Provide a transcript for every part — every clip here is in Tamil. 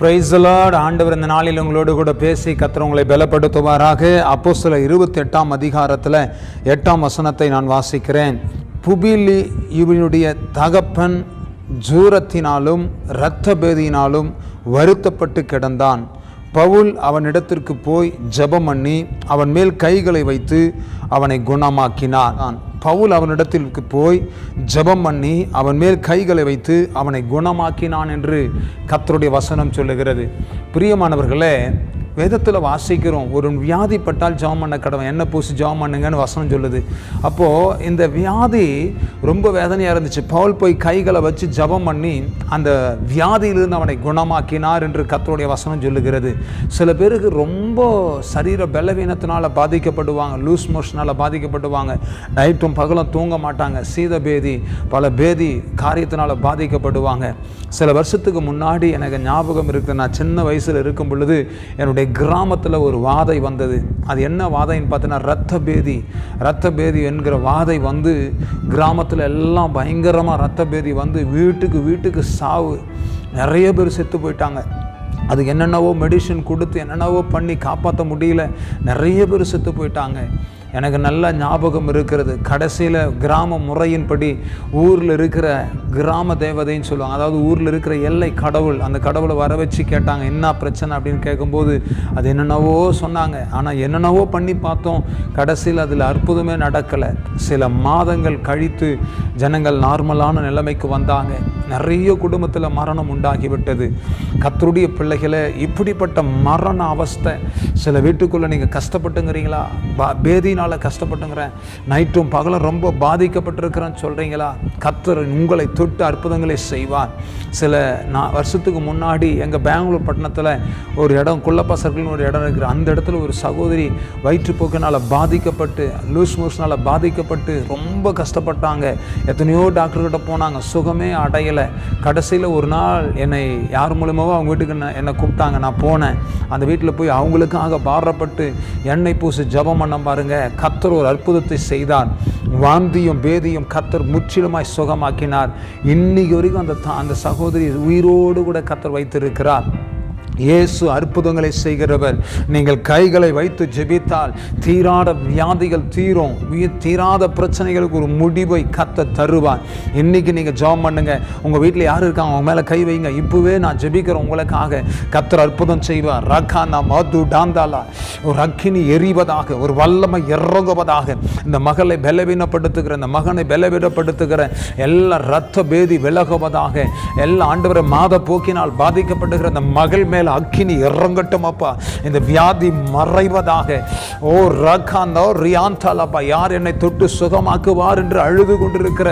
பிரைசலாட் ஆண்டவர் இந்த நாளில் உங்களோடு கூட பேசி கர்த்தர் உங்களை பலப்படுத்துவாராக. அப்போ சில இருபத்தி எட்டாம் அதிகாரத்தில் எட்டாம் வசனத்தை நான் வாசிக்கிறேன். புபிலி இவனுடைய தகப்பன் ஜூரத்தினாலும் இரத்த பேதியினாலும் வருத்தப்பட்டு கிடந்தான். பவுல் அவனிடத்திற்கு போய் ஜெபம் பண்ணி அவன் மேல் கைகளை வைத்து அவனை குணமாக்கினான். பவுல் அவனிடத்திற்கு போய் ஜெபம் பண்ணி அவன் மேல் கைகளை வைத்து அவனை குணமாக்கினான் என்று கத்தருடைய வசனம் சொல்லுகிறது. பிரியமானவர்களே வேதத்தில் வாசிக்கிறோம். ஒரு வியாதிப்பட்டால் ஜெபம் பண்ண கடவுள். என்ன பூசி ஜெபம் பண்ணுங்கன்னு வசனம் சொல்லுது. அப்போது இந்த வியாதி ரொம்ப வேதனையாக இருந்துச்சு. பவுல் போய் கைகளை வச்சு ஜெபம் பண்ணி அந்த வியாதியிலிருந்து அவனை குணமாக்கினார் என்று கத்தருடைய வசனம் சொல்லுகிறது. சில பேருக்கு ரொம்ப சரீர பலவீனத்தினால் பாதிக்கப்படுவாங்க. லூஸ் மோஷனால் பாதிக்கப்படுவாங்க. நைட்டும் பகலும் தூங்க மாட்டாங்க. சீத பேதி பல பேதி காரியத்தினால் பாதிக்கப்படுவாங்க. சில வருஷத்துக்கு முன்னாடி எனக்கு ஞாபகம் இருக்குது நான் சின்ன வயசில் இருக்கும் பொழுது என்னுடைய கிராமத்தில் ஒரு வாதை வந்தது. அது என்ன வாதைன்னு பார்த்தீங்கன்னா ரத்த பேதி ரத்த பேதி என்கிற வாதை வந்து கிராமத்தில் எல்லாம் பயங்கரமாக ரத்த பேதி வந்து வீட்டுக்கு வீட்டுக்கு சாவு. நிறைய பேர் செத்து போயிட்டாங்க. அதுக்கு என்னென்னவோ மெடிசின் கொடுத்து என்னென்னவோ பண்ணி காப்பாற்ற முடியல. நிறைய பேர் செத்து போயிட்டாங்க. எனக்கு நல்ல ஞாபகம் இருக்கிறது. கடைசியில் கிராம முறையின்படி ஊரில் இருக்கிற கிராம தேவதைன்னு சொல்லுவாங்க. அதாவது ஊரில் இருக்கிற எல்லை கடவுள் அந்த கடவுளை வர வச்சு கேட்டாங்க என்ன பிரச்சனை? அப்படின்னு கேட்கும்போது அது என்னென்னவோ சொன்னாங்க. ஆனால் என்னென்னவோ பண்ணி பார்த்தோம். கடைசியில் அதில் அற்புதமே நடக்கலை. சில மாதங்கள் கழித்து ஜனங்கள் நார்மலான நிலைமைக்கு வந்தாங்க. நிறைய குடும்பத்தில் மரணம் உண்டாகிவிட்டது. கத்தருடைய பிள்ளைகளை இப்படிப்பட்ட மரண அவஸ்தை சில வீட்டுக்குள்ளே நீங்கள் கஷ்டப்பட்டுங்கிறீங்களா? பா பேதினால் கஷ்டப்பட்டுங்கிறேன். நைட்டும் பகலும் ரொம்ப பாதிக்கப்பட்டிருக்கிறேன்னு சொல்கிறீங்களா கத்தர் உங்களை தொட்டு அற்புதங்களை செய்வார். சில நான் வருஷத்துக்கு முன்னாடி எங்கள் பெங்களூர் பட்டணத்தில் ஒரு இடம் குள்ளப்பா சர்க்கிள்னு ஒரு இடம் இருக்குது. அந்த இடத்துல ஒரு சகோதரி வயிற்றுப்போக்கினால் பாதிக்கப்பட்டு லூஸ் மோஷனால் பாதிக்கப்பட்டு ரொம்ப கஷ்டப்பட்டாங்க. எத்தனையோ டாக்டர்கிட்ட போனாங்க. சுகமே அடையலை கடைசியில் ஒரு நாள் என்னை யார் மூலியமாவோ அவங்க வீட்டுக்கு என்ன- என்னை கூப்பிட்டாங்க நான் போனேன். அந்த வீட்டில் போய் அவங்களுக்காக பாடுறப்பட்டு எண்ணெய் பூசி ஜெபம் பண்ண பாருங்க. கத்தர் ஒரு அற்புதத்தை செய்தார். வாந்தியும் பேதியும் கத்தர் முற்றிலுமாய் சுகமாக்கினார். இன்னைக்கு வரைக்கும் அந்த தா- அந்த சகோதரி உயிரோடு கூட கத்தர் வைத்திருக்கிறார். இயேசு அற்புதங்களை செய்கிறவர். நீங்கள் கைகளை வைத்து ஜெபித்தால் தீராத வியாதிகள் தீரும். உயிர் தீராத பிரச்சனைகளுக்கு ஒரு முடிவை கத்த தருவார். இன்னைக்கு நீங்கள் ஜெபம் பண்ணுங்க. உங்கள் வீட்டில் யார் இருக்காங்க? அவங்க மேலே கை வைங்க. இப்போவே நான் ஜெபிக்கிறேன் உங்களுக்காக. கத்தர் அற்புதம் செய்வார். ரகானா மது டாந்தாலா. ஒரு அக்கினி எரிவதாக ஒரு வல்லமை இறங்குவதாக. இந்த மகளை பலவீனப்படுத்துகிற இந்த மகனை பலவீனப்படுத்துகிற எல்லா ரத்த பேதி விலகுவதாக எல்லா ஆண்டவரை மாத போக்கினால் பாதிக்கப்படுகிற இந்த மகள் மேல் அக்கினி இறங்கட்டும் அப்பா இந்த வியாதி மறைவதாக. ஓ ரகாந்தோ ரியாந்தாலப்பா யார் என்னை தொட்டு சுகமாக்குவார் என்று அழுது கொண்டிருக்கிற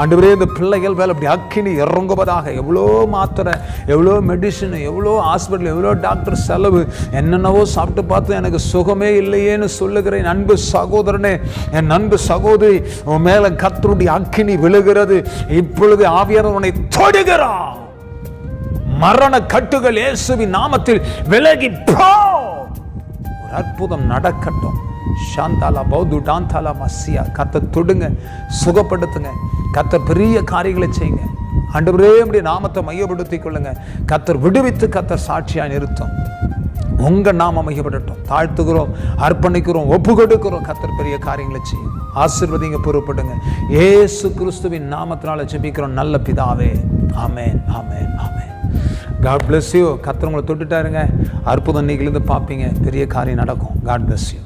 ஆண்டவரே இந்த பிள்ளைகள் மேலே அப்படி அக்கினி இறங்குவதாக. எவ்வளோ மாத்திரை எவ்வளோ மெடிசன் எவ்வளோ ஹாஸ்பிட்டல் எவ்வளோ டாக்டர் செலவு. என்னென்னவோ சாப்பிட்டு பார்த்து எனக்கு சுகமே இல்லையேன்னு சொல்லுகிறேன். அன்பு சகோதரனே என் அன்பு சகோதரி உன் மேலே கத்தருடைய அக்கினி விழுகிறது. இப்பொழுது ஆவியானவர் உன்னை தொடுகிறான் மரண கட்டுகள் இயேசுவின் நாமத்தில் விலகி போ ஒரு அற்புதம் நடக்கட்டும். சாந்தாலா பௌது டாந்தாலா மசியா. கத்த தொடுங்க சுகப்படுத்துங்க. கத்த பெரிய காரியங்களை செய்யுங்க. ஆண்டவரே அப்படி நாமத்தை மையப்படுத்தி கொள்ளுங்க. கத்தர் விடுவித்து கத்தர் சாட்சியாக நிறுத்தும். உங்க நாம மையப்படட்டும். தாழ்த்துக்கிறோம் அர்ப்பணிக்கிறோம் ஒப்பு கொடுக்கிறோம் கத்தர் பெரிய காரியங்களை செய்யும். ஆசிர்வதிங்க பொறுப்படுங்க. ஏசு கிறிஸ்துவின் நாமத்தினால ஜெபிக்கிறோம். நல்ல பிதாவே. Amen amen amen. God bless you கத்திரவங்களை தொட்டுட்டாருங்க. அற்புதம் இன்னைக்குலேருந்து பார்ப்பீங்க. பெரிய காரியம் நடக்கும். God bless you